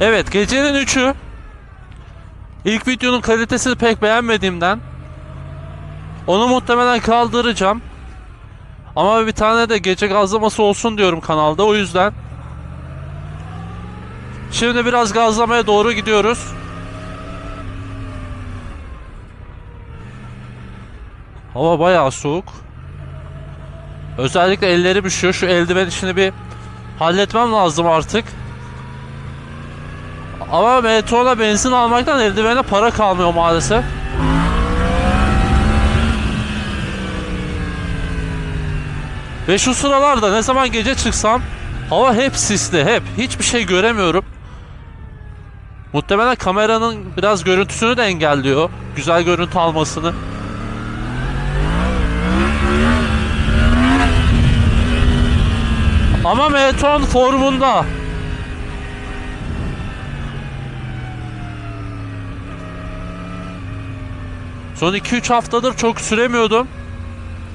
Evet gecenin 3'ü. İlk videonun kalitesini pek beğenmediğimden onu muhtemelen kaldıracağım. Ama bir tane de gece gazlaması olsun diyorum kanalda o yüzden. Şimdi biraz gazlamaya doğru gidiyoruz. Hava bayağı soğuk. Özellikle ellerim üşüyor. Şu eldiven işini bir halletmem lazım artık. Ama metroda benzin almaktan eldivene para kalmıyor maalesef. Ve şu sıralarda ne zaman gece çıksam hava hep sisli hep. Hiçbir şey göremiyorum. Muhtemelen kameranın biraz görüntüsünü de engelliyor. Güzel görüntü almasını. Ama Meton formunda. Son 2-3 haftadır çok süremiyordum.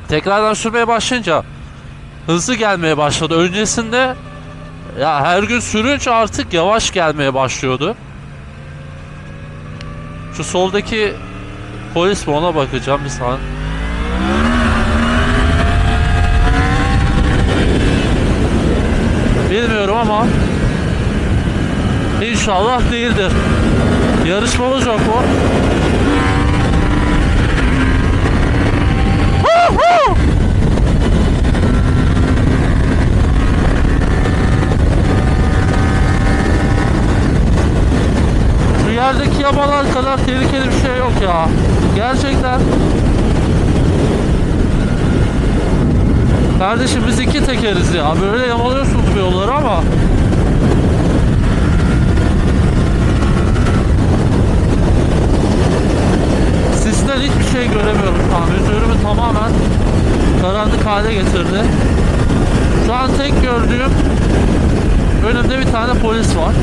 Tekrardan sürmeye başlayınca hızlı gelmeye başladı. Öncesinde ya her gün sürünce artık yavaş gelmeye başlıyordu. Şu soldaki polis mi ona bakacağım bir saniye. Bilmiyorum ama inşallah değildir. Yarışmamız yok mu? Huhu! Şu yerdeki yabalar kadar tehlikeli bir şey yok ya. Gerçekten. Kardeşim biz iki tekeriz ya. Böyle yamalıyorsunuz bu yolları ama. Sisten hiçbir şey göremiyorum şu an. Üzerimi tamamen karanlık hale getirdi. Şu an tek gördüğüm önümde bir tane polis var.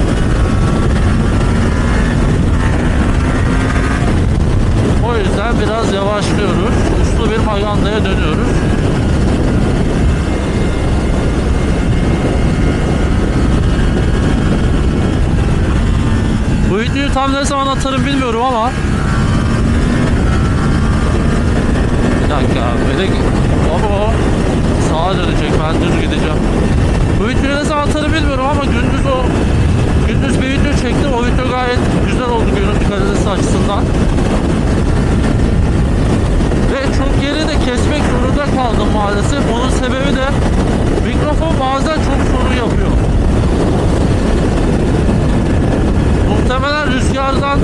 O yüzden biraz yavaşlıyoruz. Uslu bir magandaya dönüyoruz. Bu videoyu tam ne zaman atarım bilmiyorum ama. Bir dakika böyle Baba sağa dönecek ben düz gideceğim. Bu videoyu ne zaman atarım bilmiyorum ama gündüz o Gündüz bir video çektim. O video gayet güzel oldu görüntü kalitesi açısından çok yeri de kesmek zorunda kaldım maalesef. Onun sebebi de Mikrofon bazen çok sorun yapıyor. Muhtemelen rüzgardan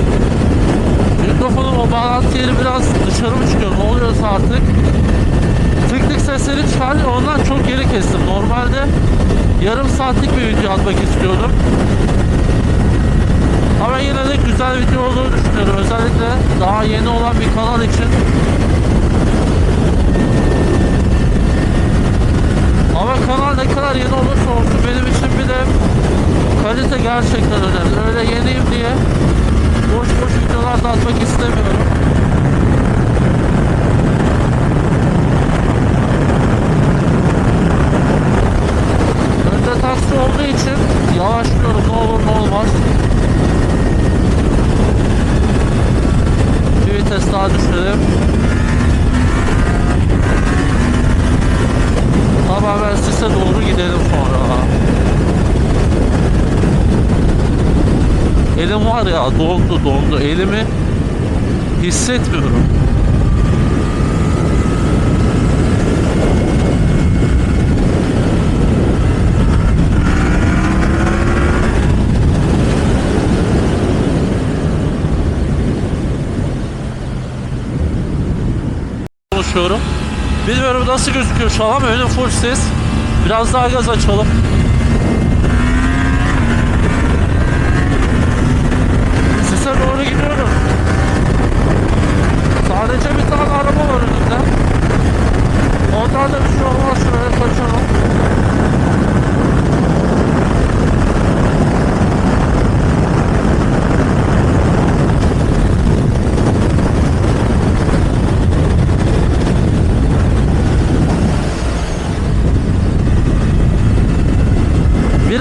mikrofonun o bağlantı yeri biraz dışarı mı çıkıyor ne oluyorsa artık. Tık tık sesleri çıkar ondan çok geri kestim. Normalde yarım saatlik bir video atmak istiyordum. Ama yine de güzel video olduğunu düşünüyorum. Özellikle daha yeni olan bir kanal için ama kanal ne kadar yeni olursa olsun benim için bir de kalite gerçekten önemli. Öyle yeniyim diye boş boş videolar da atmak istemiyorum. Önde taksi olduğu için yavaşlıyorum ne olur ne olmaz. Bir vites daha düşelim. Sise doğru gidelim sonra. Elim var ya dondu dondu. Elimi hissetmiyorum. konuşuyorum. Bilmiyorum nasıl gözüküyor şu an ama önüm full ses. Biraz daha gaz açalım. Sise doğru gidiyorum. Sadece bir tane araba var önümde. Ondan da bir şey olmaz şuraya kaçalım.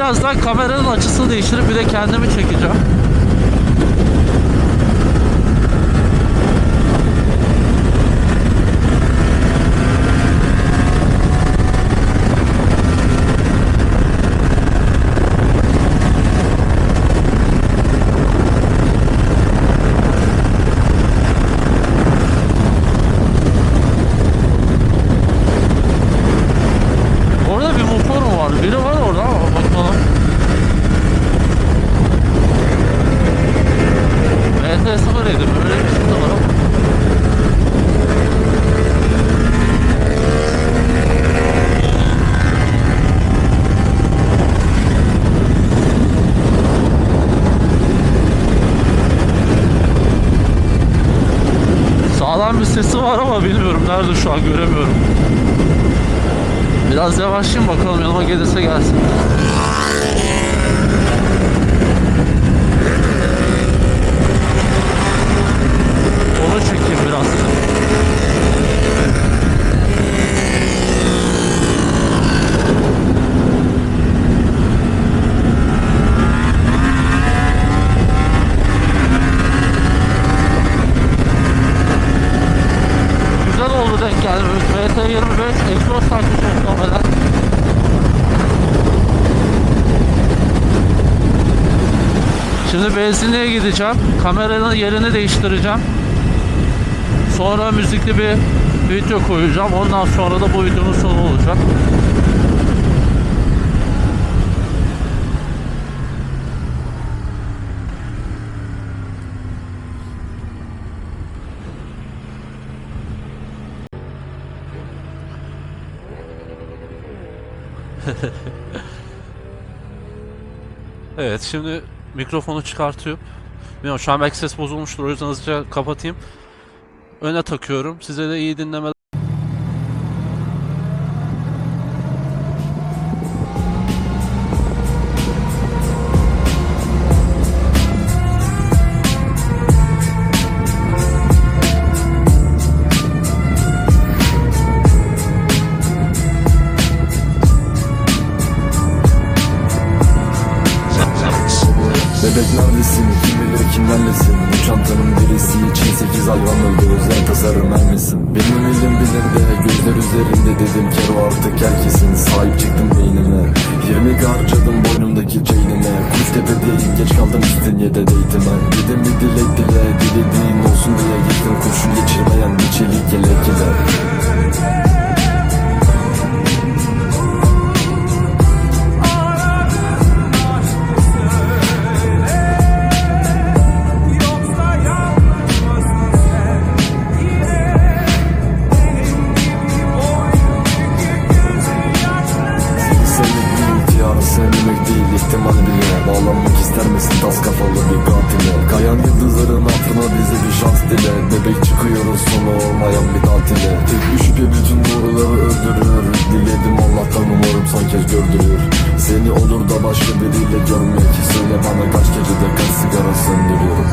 Birazdan kameranın açısını değiştirip bir de kendimi çekeceğim. Orada bir motor mu var? Biri var orada ama bakalım. MT 0 yedim. Öyle bir de var ama. Sağlam bir sesi var ama bilmiyorum nerede şu an göremiyorum. Biraz yavaşlayayım bakalım yanıma gelirse gelsin. Onu biraz. Güzel oldu denk gelmiş. VT25 egzoz takmış. Şimdi benzinliğe gideceğim. Kameranın yerini değiştireceğim. Sonra müzikli bir video koyacağım. Ondan sonra da bu videonun sonu olacak. Evet şimdi mikrofonu çıkartıyorum. Bilmiyorum şu an belki ses bozulmuştur o yüzden hızlıca kapatayım. Öne takıyorum. Size de iyi dinlemeler. Kero artık herkesin Sahip çıktım beynime. 20 harcadım boynumdaki chainime Kuş tepedeyim geç kaldım İstinye'de date'ime Dedim bir dilek dile Dilediğin olsun diye gittim Kurşun geçirmeyen bir çelik yelek Takıyoruz sonu olmayan bir tatile Tek düşüp bütün boruları öldürür. Diledim Allah'tan umarım son kez gördürür. Seni olur da başka biriyle görmek. Söyle bana kaç gecede kaç sigara söndürüyorum.